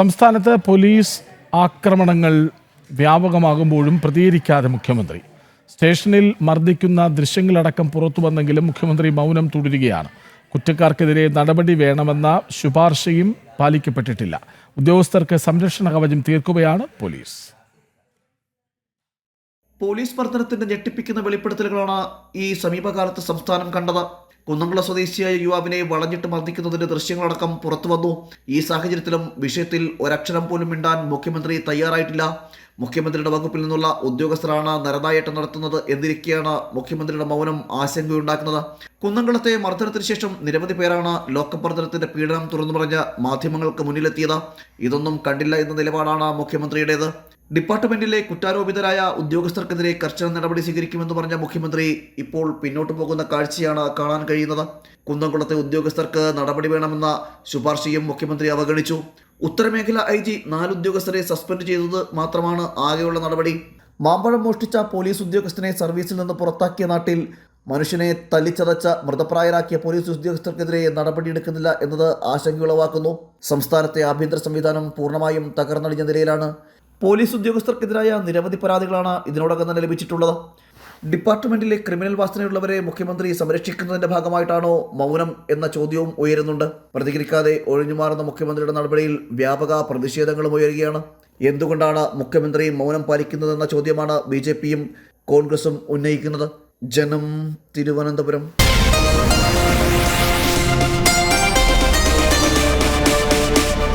സംസ്ഥാനത്ത് പോലീസ് ആക്രമണങ്ങൾ വ്യാപകമാകുമ്പോഴും പ്രതികരിക്കാതെ മുഖ്യമന്ത്രി. സ്റ്റേഷനിൽ മർദ്ദിക്കുന്ന ദൃശ്യങ്ങളടക്കം പുറത്തു വന്നെങ്കിലും മുഖ്യമന്ത്രി മൗനം തുടരുകയാണ്. കുറ്റക്കാർക്കെതിരെ നടപടി വേണമെന്ന ശുപാർശയും പാലിക്കപ്പെട്ടിട്ടില്ല. ഉദ്യോഗസ്ഥർക്ക് സംരക്ഷണ കവചം തീർക്കുകയാണ് പോലീസ്. പോലീസ് മർദ്ദനത്തിന്റെ ഞെട്ടിപ്പിക്കുന്ന വെളിപ്പെടുത്തലുകളാണ് ഈ സമീപകാലത്ത് സംസ്ഥാനം കണ്ടത്. കുന്നംകുള സ്വദേശിയായ യുവാവിനെ വളഞ്ഞിട്ട് മർദ്ദിക്കുന്നതിന്റെ ദൃശ്യങ്ങളടക്കം പുറത്തു വന്നു. ഈ സാഹചര്യത്തിലും വിഷയത്തിൽ ഒരക്ഷരം പോലും മിണ്ടാൻ മുഖ്യമന്ത്രി തയ്യാറായിട്ടില്ല. മുഖ്യമന്ത്രിയുടെ വകുപ്പിൽ നിന്നുള്ള ഉദ്യോഗസ്ഥരാണ് നരനായട്ടം നടത്തുന്നത് എന്നിരിക്കെയാണ് മുഖ്യമന്ത്രിയുടെ മൗനം ആശങ്കയുണ്ടാക്കുന്നത്. കുന്നംകുളത്തെ മർദ്ദനത്തിന് ശേഷം നിരവധി പേരാണ് ലോക്കപ്പ് പീഡനം തുറന്നു പറഞ്ഞ് മാധ്യമങ്ങൾക്ക് മുന്നിലെത്തിയത്. ഇതൊന്നും കണ്ടില്ല എന്ന നിലപാടാണ് മുഖ്യമന്ത്രിയുടേത്. ഡിപ്പാർട്ട്മെന്റിലെ കുറ്റാരോപിതരായ ഉദ്യോഗസ്ഥർക്കെതിരെ കർശന നടപടി സ്വീകരിക്കുമെന്ന് പറഞ്ഞ മുഖ്യമന്ത്രി ഇപ്പോൾ പിന്നോട്ട് പോകുന്ന കാഴ്ചയാണ് കാണാൻ കഴിയുന്നത്. കുന്നംകുളത്തെ ഉദ്യോഗസ്ഥർക്ക് നടപടി വേണമെന്ന ശുപാർശയും മുഖ്യമന്ത്രി അവഗണിച്ചു. ഉത്തരമേഖല ഐ ജി നാല് ഉദ്യോഗസ്ഥരെ സസ്പെൻഡ് ചെയ്തത് മാത്രമാണ് ആകെയുള്ള നടപടി. മാമ്പഴം മോഷ്ടിച്ച പോലീസ് ഉദ്യോഗസ്ഥനെ സർവീസിൽ നിന്ന് പുറത്താക്കിയ നാട്ടിൽ മനുഷ്യനെ തല്ലിച്ചതച്ച മൃതപ്രായരാക്കിയ പോലീസ് ഉദ്യോഗസ്ഥർക്കെതിരെ നടപടിയെടുക്കുന്നില്ല എന്നത് ആശങ്കയുളവാക്കുന്നു. സംസ്ഥാനത്തെ ആഭ്യന്തര സംവിധാനം പൂർണമായും തകർന്നടിഞ്ഞ നിലയിലാണ്. പോലീസ് ഉദ്യോഗസ്ഥർക്കെതിരായ നിരവധി പരാതികളാണ് ഇതിനോടകം തന്നെ ലഭിച്ചിട്ടുള്ളത്. ഡിപ്പാർട്ട്മെന്റിലെ ക്രിമിനൽ വാസനയുള്ളവരെ മുഖ്യമന്ത്രി സംരക്ഷിക്കുന്നതിന്റെ ഭാഗമായിട്ടാണോ മൗനം എന്ന ചോദ്യവും ഉയരുന്നുണ്ട്. പ്രതികരിക്കാതെ ഒഴിഞ്ഞുമാറുന്ന മുഖ്യമന്ത്രിയുടെ നടപടിയിൽ വ്യാപക പ്രതിഷേധങ്ങളും ഉയരുകയാണ്. എന്തുകൊണ്ടാണ് മുഖ്യമന്ത്രി മൗനം പാലിക്കുന്നതെന്ന ചോദ്യമാണ് ബി കോൺഗ്രസും ഉന്നയിക്കുന്നത്. ജനം തിരുവനന്തപുരം.